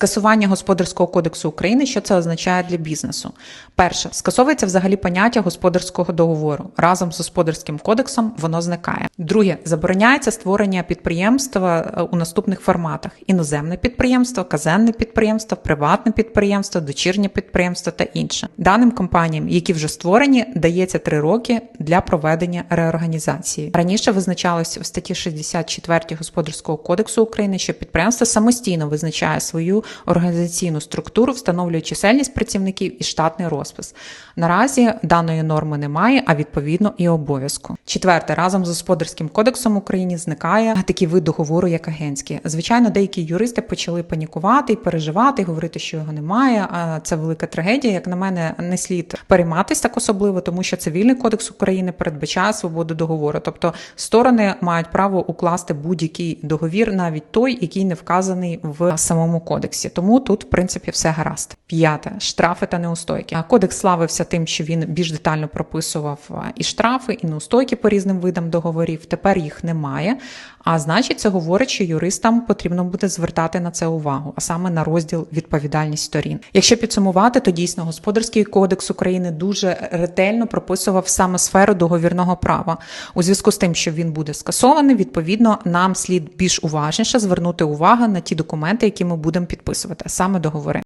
Скасування господарського кодексу України, що це означає для бізнесу? Перше, скасовується взагалі поняття господарського договору. Разом з господарським кодексом воно зникає. Друге, забороняється створення підприємства е, у наступних форматах: іноземне підприємство, казенне підприємство, приватне підприємство, дочірнє підприємство та інше. Даним компаніям, які вже створені, дається три роки для проведення реорганізації. Раніше визначалось в статті 64 Господарського кодексу України, що підприємство самостійно визначає свою організаційну структуру, встановлює чисельність працівників і штатний розпис. Наразі даної норми немає, а відповідно і обов'язку. Четверте, разом з господарським кодексом України зникає такий вид договору, як агентський. Звичайно, деякі юристи почали панікувати і переживати, говорити, що його немає. А це велика трагедія. Як на мене, не слід перейматися так особливо, тому що цивільний кодекс України передбачає свободу договору. Тобто сторони мають право укласти будь-який договір, навіть той, який не вказаний в самому кодексі. Тому тут, в принципі, все гаразд. П'яте штрафи та неустойки. Кодекс славився тим, що він більш детально прописував і штрафи, і неустойки по різним видам договорів. Тепер їх немає. А значить, це говорить, що юристам потрібно буде звертати на це увагу, а саме на розділ відповідальність сторін. Якщо підсумувати, то дійсно господарський кодекс України дуже ретельно прописував саме сферу договірного права. У зв'язку з тим, що він буде скасований, відповідно, нам слід більш уважніше звернути увагу на ті документи, які ми будемо підписувати, а саме договори.